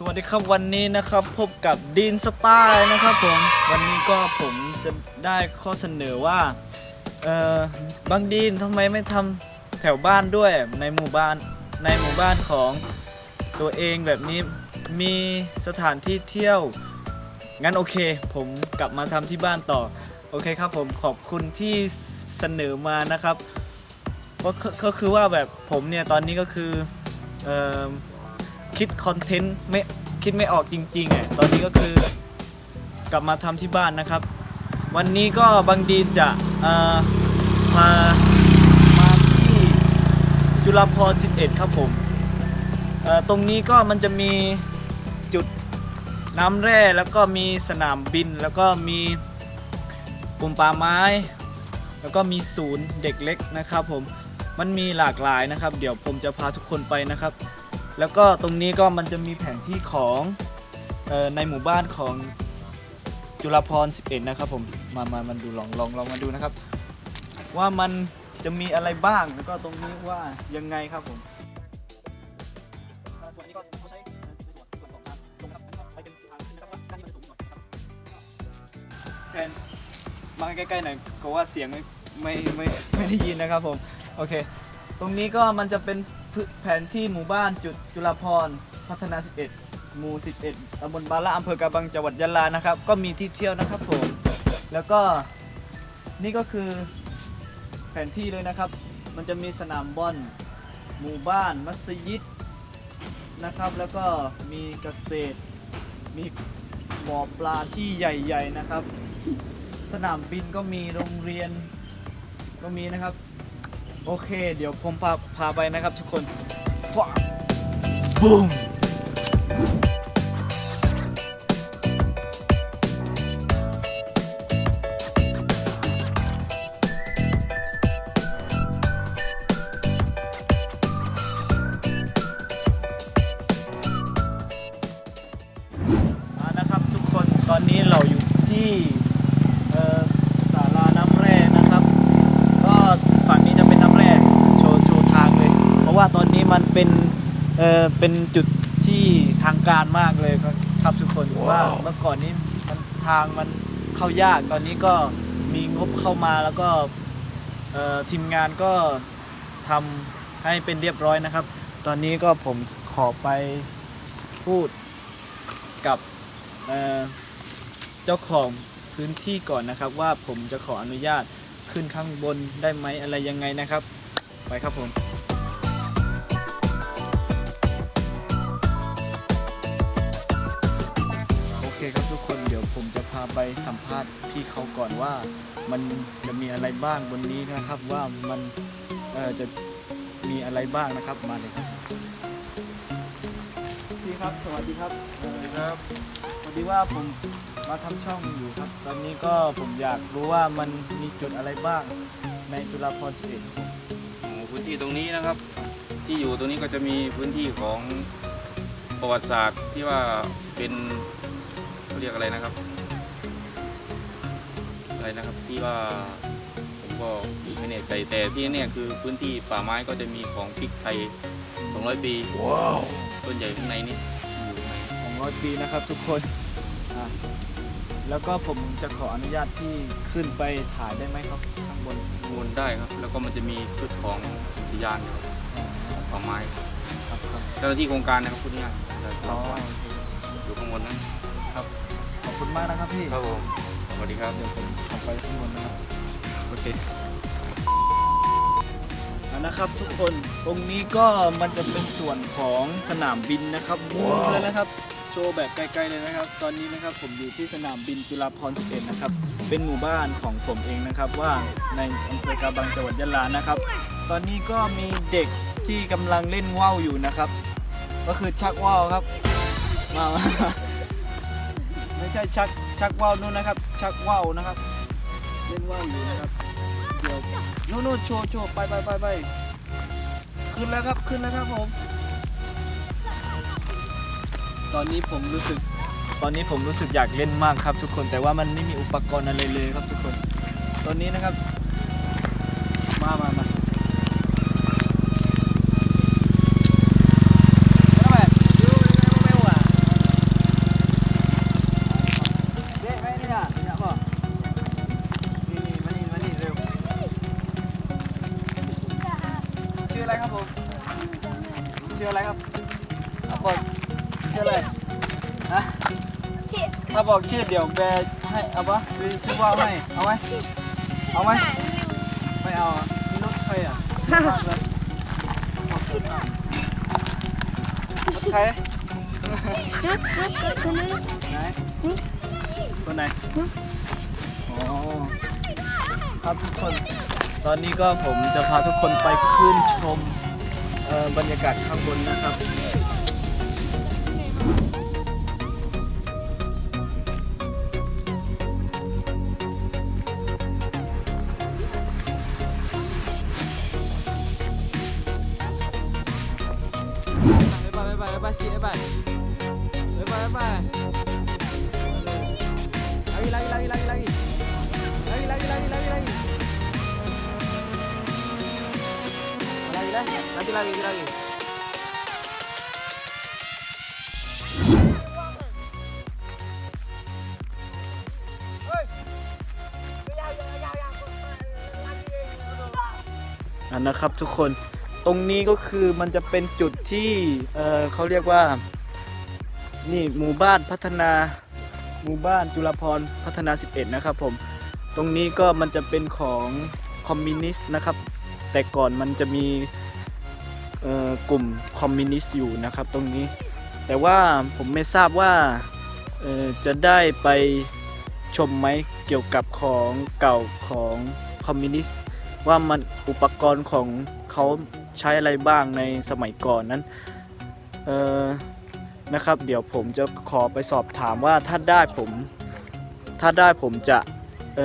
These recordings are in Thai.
สวัสดีครับวันนี้นะครับพบกับดีนสปายนะครับผมวันนี้ก็ผมจะได้ข้อเสนอว่าเออบางดีนทำไมไม่ทำแถวบ้านด้วยในหมู่บ้านในหมู่บ้านของตัวเองแบบนี้มีสถานที่เที่ยวงั้นโอเค ผมกลับมาทำที่บ้านต่อโอเคครับผมขอบคุณที่เสนอมานะครับก็ก็ก็คือว่าแบบผมเนี่ยตอนนี้ก็คือเออ คิดคอนเทนต์ไม่คิดไม่ออกจริงๆอะตอนนี้ก็คือกลับมาทำที่บ้านนะครับ วันนี้ก็บางดีจะเอ่อพามาที่จุฬาภร11 ครับผมตรงนี้ก็มันจะมีจุดน้ำแร่แล้วก็มีสนามบินแล้วก็มีกลุ่มป่าไม้ แล้วก็มีศูนย์เด็กเล็กนะครับผมมันมีหลากหลายนะครับ เดี๋ยวผมจะพาทุกคนไปนะครับ แล้วก็ตรงนี้ก็มันจะมีแผนที่ของออในหมู่บ้านของจุฬาภร11 นะครับผมมามามันดูลองลองลองมาดูนะครับ ว่ามันจะมีอะไรบ้างแล้วก็ตรงนี้ว่ายังไงครับผมส่วนนี้ก็เขาใช้ส่วนส่วนของทนบ้านนี้มันสูงหน่อยครับแผนมาใกล้ๆหน่อยก็ว่าเสียงไม่ไม่ไม่ไม่ได้ยินนะครับผม โอเค ตรงนี้ก็มันจะเป็น แผนที่หมู่บ้านจุดจุฬาภรณ์พัฒนา 11 หมู่ 11ตำบลบาละอำเภอกระบังจังหวัดยะลานะครับ ก็มีที่เที่ยวนะครับผม แล้วก็นี่ก็คือแผนที่เลยนะครับ มันจะมีสนามบอลหมู่บ้านมัสยิดนะครับ แล้วก็มีเกษตร มีบ่อปลาที่ใหญ่ ๆนะครับ สนามบินก็มีโรงเรียนก็มีนะครับ โอเค เดี๋ยวผมพาพาไปนะครับทุกคนฟ้าบูม เออเป็นจุดที่ทางการมากเลยครับครับทุกคนว่าเมื่อก่อนนี้มันทางมันเข้ายากตอนนี้ก็มีงบเข้ามาแล้วก็เอ่อทีมงานก็ทำให้เป็นเรียบร้อยนะครับ ตอนนี้ก็ผมขอไปพูดกับเอ่อเจ้าของพื้นที่ก่อนนะครับ ว่าผมจะขออนุญาตขึ้นข้างบนได้ไหมอะไรยังไงนะครับ ไปครับผม เคครับทุกคนเดี๋ยวผมจะพาไปสัมภาษณ์พี่เขาก่อนว่า มันจะมีอะไรบ้างบนนี้นะครับว่ามันเออจะมีอะไรบ้างนะครับมาเลยครับพี่ครับสวัสดีครับสวัสดีครับพอดีว่าผมมาทำช่องอยู่ครับ ตอนนี้ก็ผมอยากรู้ว่ามันมีจุดอะไรบ้างในจุฬาภรณ์สิบเอ็ดครับผมโอ้พื้นที่ตรงนี้นะครับ ที่อยู่ตรงนี้ก็จะมีพื้นที่ของประวัติศาสตร์ที่ว่าเป็น เขาเรียกอะไรนะครับ อะไรนะครับที่ว่าผมก็ไม่แน่ใจแต่ที่เนี่ยคือพื้นที่ป่าไม้ก็จะมีของพริกไทย 200 ปีต้นใหญ่ข้างในนี่อยู่ข้างในของร้อยปีนะครับทุกคนอะแล้วก็ผมจะขออนุญาตที่ขึ้นไปถ่ายได้ไหมครับข้างบนวนได้ครับ แล้วก็มันจะมีชุดของอุทยานครับอ๋อป่าไม้ครับครับเจ้าหน้าที่โครงการนะครับพูดง่ายๆจะอ๋อรับไว้อยู่ข้างบนนั้นขอบ คุณมากนะครับพี่ครับผมสวัสดีครับเดี๋ยวผมออกไปข้างบนนะครับโอเคเอานะครับทุกคนตรงนี้ก็มันจะเป็นส่วนของสนามบินนะครับบูมเลยนะครับโชว์แบบไกลๆเลยนะครับ ตอนนี้นะครับผมอยู่ที่สนามบินจุฬาภรณ์11นะครับเป็นหมู่บ้านของผมเองนะครับ ว่าในอำเภอกาบังจังหวัดยะลานะครับ ตอนนี้ก็มีเด็กที่กำลังเล่นว่าวอยู่นะครับ ก็คือชักว่าวครับมามา ไม่ใช่ชักชักว่าวนู่นนะครับ ชักว่าวนะครับเล่นว่าวอยู่นะครับเดี๋ยวนู่นนู่นโชว์โชว์ไปไปไปไปขึ้นแล้วครับขึ้นแล้วครับผม ตอนนี้ผมรู้สึก ตอนนี้ผมรู้สึกอยากเล่นมากครับ ทุกคนแต่ว่ามันไม่มีอุปกรณ์อะไรเลยครับทุกคน ตอนนี้นะครับ มามามา ออะไรครับเอาบอกชื่ออะไรฮะถ้าบอกชื่อเดี๋ยวแบร์ให้เอาปะซื้อซื้อว่าวให้เอาไหมเอาไหมไม่เอาอะมีรถใครอะมากเลยรถใครไหนคนไหนอ๋อครับทุกคน ตอนนี้ก็ผมจะพาทุกคนไปขึ้นชมเอ่อ บรรยากาศข้างบนนะครับ บ๊ายบายบ๊ายบายบ๊ายบายบ๊ายบายบ๊ายบายบ๊ายบาย lagi lagi lagi lagi lagi lagi lagi lagi lagi lagi lagi lagi lagi lagi lagi อันนะครับทุกคนตรงนี้ก็คือมันจะเป็นจุดที่เเขาเรียกว่า นี่หมู่บ้านพัฒนาหมู่บ้านจุฬาพรพัฒนา 11 นะครับผม ตรงนี้ก็มันจะเป็นของคอมมิวนิสต์นะครับ แต่ก่อนมันจะมี กลุ่มคอมมิวนิสต์อยู่นะครับตรงนี้ แต่ว่าผมไม่ทราบว่าจะได้ไปชมไหมเกี่ยวกับของเก่าของคอมมิวนิสต์ว่ามันอุปกรณ์ของเขาใช้อะไรบ้างในสมัยก่อนนั้นนะครับ เดี๋ยวผมจะขอไปสอบถามว่าถ้าได้ผม ถ้าได้ผมจะเ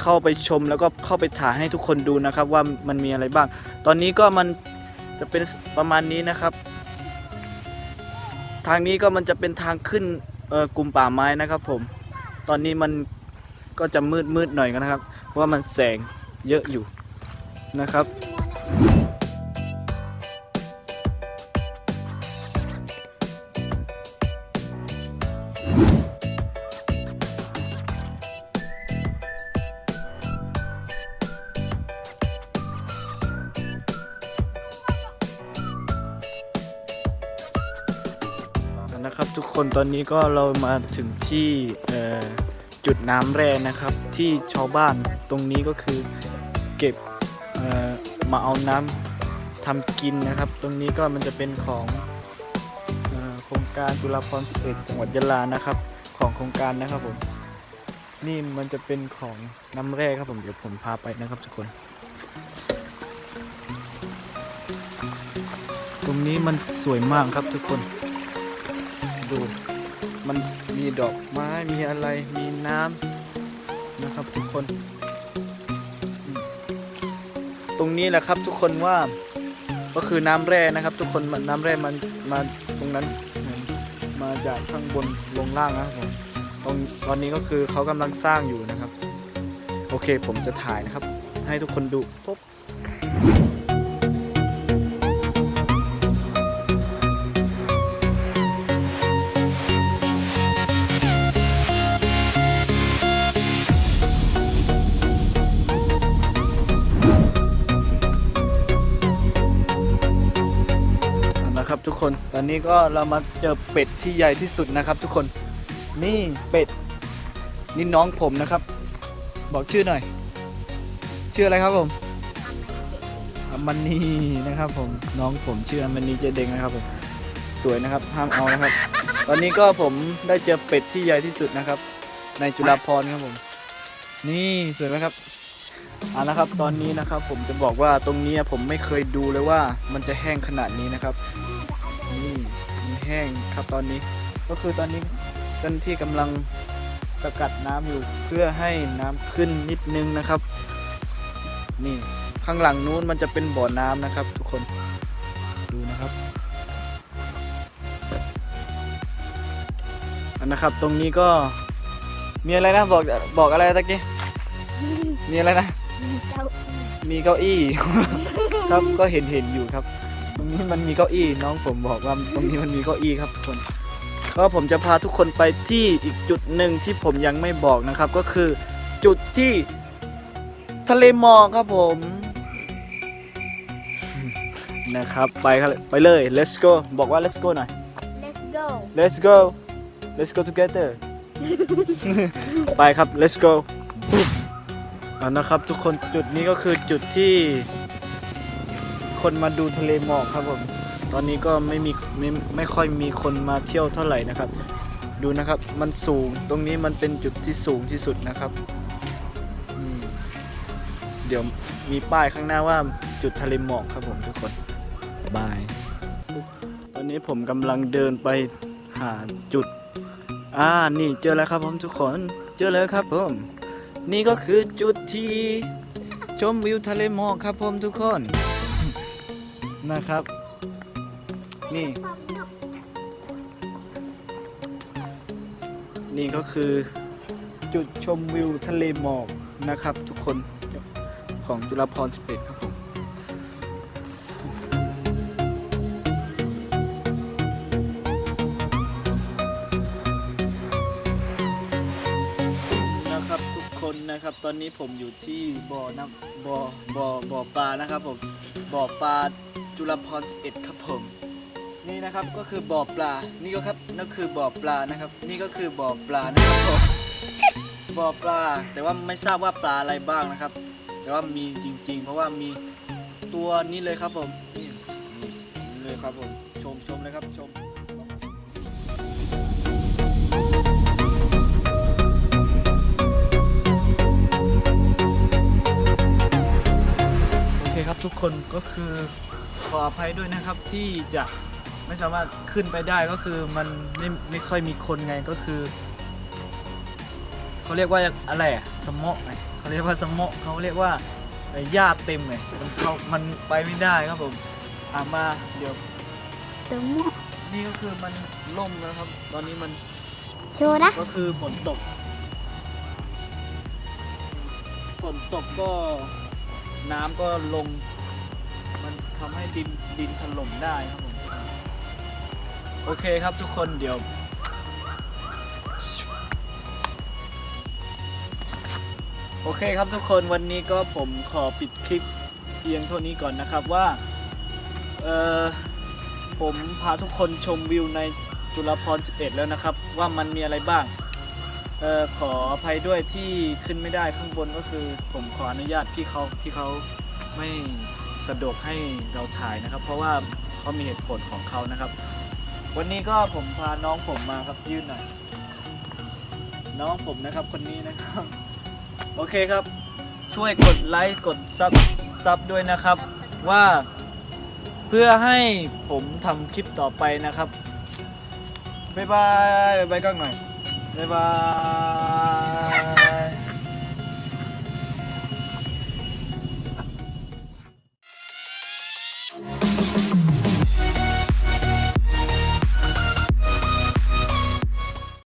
เข้าไปชมแล้วก็เข้าไปถ่ายให้ทุกคนดูนะครับว่ามันมีอะไรบ้าง ตอนนี้ก็มัน จะเป็นประมาณนี้นะครับ ทางนี้ก็มันจะเป็นทางขึ้นเออกลุ่มป่าไม้นะครับผม ตอนนี้มันก็จะมืดมืดหน่อยนะครับ เพราะว่ามันแสงเยอะอยู่นะครับ ทุกคนตอนนี้ก็เรามาถึงที่จุดน้ำแร่นะครับ ที่ชาวบ้านตรงนี้ก็คือเก็บมาเอาน้ำทำกินนะครับ ตรงนี้ก็มันจะเป็นของโครงการจุฬาภรณ์11จังหวัดยะลานะครับ ของโครงการนะครับผมนี่มันจะเป็นของน้ำแร่ครับผมเดี๋ยวผมพาไปนะครับทุกคน ตรงนี้มันสวยมากครับทุกคน ดู มันมีดอกไม้มีอะไรมีน้ำนะครับทุกคน ตรงนี้แหละครับทุกคนว่าก็คือน้ำแร่นะครับ ทุกคนนน้ำแร่มันมาตรงนั้นมาจากข้างบนลงล่างนะครับผมตรงตอนนี้ก็คือเขากำลังสร้างอยู่นะครับ โอเคผมจะถ่ายนะครับ ให้ทุกคนดูปุ๊บ นะครับทุกคน ตอนนี้ก็เรามาเจอเป็ดที่ใหญ่ที่สุดนะครับ ทุกคน นี่เป็ด นี่น้องผมนะครับ บอกชื่อหน่อย ชื่ออะไรครับผมอมันนีนะครับ ผม น้องผมชื่ออมันนีเจเดงนะครับผม สวยนะครับ ห้ามเอานะครับ ตอนนี้ก็ผมได้เจอเป็ดที่ใหญ่ที่สุดนะครับ ในจุฬาภรณ์ครับผม นี่สวยไหมครับอ่านะครับตอนนี้นะครับผมจะบอกว่าตรงนี้ผมไม่เคยดูเลยว่ามันจะแห้งขนาดนี้นะครับ แห้งครับตอนนี้ ก็คือตอนนี้เจ้าหน้าที่กำลังสกัดน้ำอยู่เพื่อให้น้ำขึ้นนิดนึงนะครับ นี่ข้างหลังนู้นมันจะเป็นบ่อน้ำนะครับ ทุกคนดูนะครับอันนะครับตรงนี้ก็มีอะไรนะบอกบอกอะไรตะกี้มีอะไรนะมีเก้าอี้ครับก็เห็นเห็นอยู่ครับ นี้มันมีเก้าอี้น้องผมบอกว่าตรงนี้มันมีเก้าอี้ครับทุกคนก็ผมจะพาทุกคนไปที่อีกจุดหนึ่งที่ผมยังไม่บอกนะครับ ก็คือจุดที่ทะเลหมอกครับผมนะครับไปครับไปเลย let's go บอกว่า let's go หน่อย let's go let's go let's go together ไปครับ let's go เอานะครับทุกคนจุดนี้ก็คือจุดที่ คนมาดูทะเลหมอกครับผม ตอนนี้ก็ไม่มีไม่ไม่ค่อยมีคนมาเที่ยวเท่าไหร่นะครับ ดูนะครับมันสูงตรงนี้มันเป็นจุดที่สูงที่สุดนะครับอืมเดี๋ยวมีป้ายข้างหน้าว่าจุดทะเลหมอกครับผมทุกคนบาย ตอนนี้ผมกำลังเดินไปหาจุด อ่านี่เจอแล้วครับผมทุกคนเจอแล้วครับผม นี่ก็คือจุดที่ชมวิวทะเลหมอกครับผมทุกคน นะครับ นี่ นี่ก็คือจุดชมวิวทะเลหมอกนะครับ ทุกคนของจุฬาภรณ์11ครับผมนะครับทุกคนนะครับตอนนี้ผมอยู่ที่บ่อน้ำบ่อบ่อบ่อปลานะครับผมบ่อปลา จุฬาภร11 ครับผม นี่นะครับก็คือบ่อปลา นี่ก็ครับนั่นคือบ่อปลานะครับ นี่ก็คือบ่อปลานะครับผมบ่อปลา แต่ว่าไม่ทราบว่าปลาอะไรบ้างนะครับ แต่ว่ามีจริง ๆ เพราะว่ามีตัวนี้เลยครับผมนี่นี่เลยครับผมชมชมเลยครับชมโอเคครับทุกคนก็คือ ขออภัยด้วยนะครับที่จะไม่สามารถขึ้นไปได้ก็คือมันไม่ไม่ค่อยมีคนไงก็คือเขาเรียกว่าอะไรอะสมอไงเขาเรียกว่าสมอเขาเรียกว่าไอ้หญ้าเต็มไงมันเขามันไปไม่ได้ครับผมอะมาเดี๋ยวสมอนี่ก็คือมันล่มแล้วครับ ตอนนี้มันโชว์นะก็คือฝนตกฝนตกก็น้ำก็ลง มันทำให้ดินดินถล่มได้ครับผมโอเคครับทุกคนเดี๋ยว โอเคครับทุกคนวันนี้ก็ผมขอปิดคลิปเพียงเท่านี้ก่อนนะครับว่า เออผมพาทุกคนชมวิวในจุฬาภร11 แล้วนะครับ ว่ามันมีอะไรบ้าง เออขออภัยด้วยที่ขึ้นไม่ได้ข้างบนก็คือ ผมขออนุญาตพี่เขาพี่เขาไม่ สะดวกให้เราถ่ายนะครับ เพราะว่าเขามีเหตุผลของเขานะครับ วันนี้ก็ผมพาน้องผมมาครับยื่นหน่อยน้องผมนะครับคนนี้นะครับ โอเคครับ ช่วยกดไลค์กดซับซับด้วยนะครับ ว่าเพื่อให้ผมทำคลิปต่อไปนะครับบ๊ายบายบ๊ายบายกล้องหน่อยบ๊ายบาย